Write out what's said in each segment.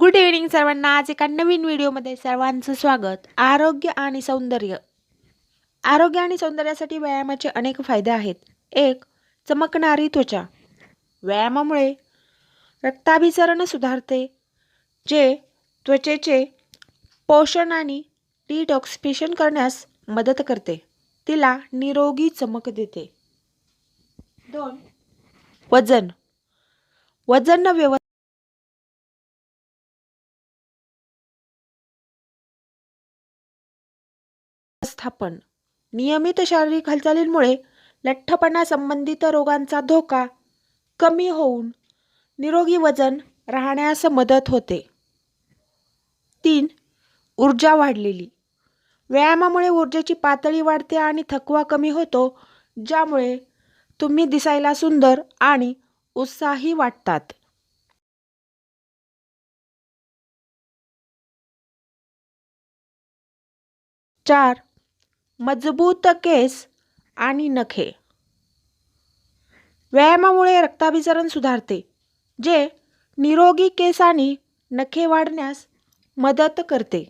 Good evening सर्वांना. आज एका नवीन व्हिडिओमध्ये सर्वांचं स्वागत. आरोग्य आणि सौंदर्य. आरोग्य आणि सौंदर्यासाठी व्यायामाचे अनेक फायदे आहेत. एक चमकणारी त्वचा. व्यायामामुळे रक्ताभिसरण सुधारते जे त्वचेचे पोषण आणि डिटॉक्सिफिकेशन करण्यास मदत करते. तिला निरोगी चमक देते. दोन वजन. वजन व्यव व्यवस्थापन. नियमित शारीरिक हालचालींमुळे लठ्ठपणा संबंधित रोगांचा धोका कमी होऊन निरोगी वजन राहण्यास मदत होते. तीन ऊर्जा वाढलेली. व्यायामामुळे ऊर्जेची पातळी वाढते आणि थकवा कमी होतो ज्यामुळे तुम्ही दिसायला सुंदर आणि उत्साही वाटतात. चार मजबूत केस आणि नखे. व्यायामामुळे रक्ताभिसरण सुधारते जे निरोगी केस आणि नखे वाढण्यास मदत करते.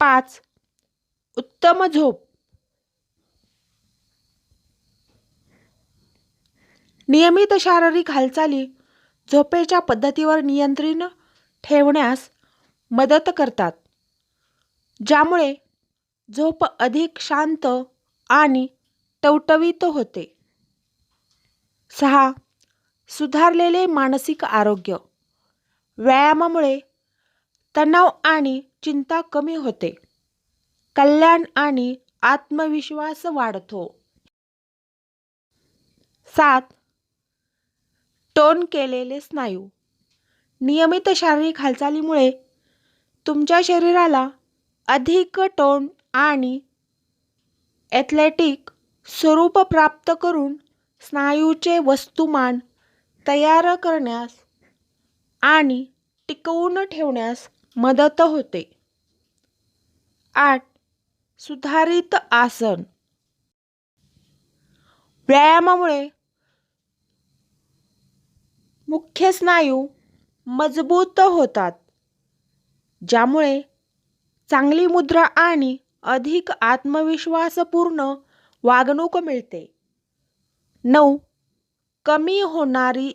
पाच. उत्तम झोप. नियमित शारीरिक हालचाली झोपेच्या पद्धतीवर नियंत्रण ठेवण्यास मदत करतात ज्यामुळे झोप अधिक शांत आणि टवटवीत होते. सहा. सुधारलेले मानसिक आरोग्य. व्यायामामुळे तणाव आणि चिंता कमी होते. कल्याण आणि आत्मविश्वास वाढतो. सात. टोन केलेले स्नायू हो. नियमित शारीरिक हालचालीमुळे तुमच्या शरीराला अधिक टोन आणि ॲथलेटिक स्वरूप प्राप्त करून स्नायूचे वस्तुमान तयार करण्यास आणि टिकवून ठेवण्यास मदत होते. आठ. सुधारित आसन. व्यायामामुळे मुख्य स्नायू मजबूत होतात ज्यामुळे चांगली मुद्रा आणि अधिक आत्मविश्वासपूर्ण वागणूक मिळते. नऊ कमी होणारी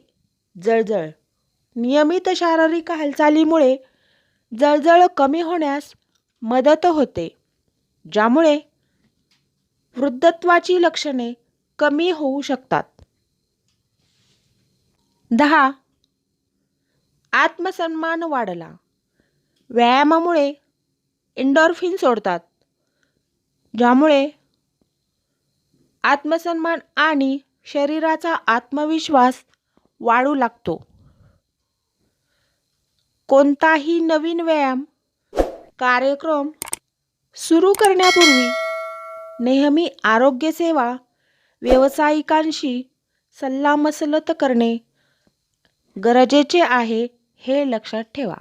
जळजळ. नियमित शारीरिक हालचालीमुळे जळजळ कमी होण्यास मदत होते ज्यामुळे वृद्धत्वाची लक्षणे कमी होऊ शकतात. दहा. आत्मसन्मान वाढला. व्यायामामुळे इंडॉर्फिन सोडतात. ज्यामुळे आत्मसन्मान आणि शरीराचा आत्मविश्वास वाढू लागतो. कोणताही नवीन व्यायाम कार्यक्रम सुरू करण्यापूर्वी नेहमी आरोग्यसेवा व्यावसायिकांशी सल्लामसलत करणे गरजेचे आहे हे लक्षात ठेवा.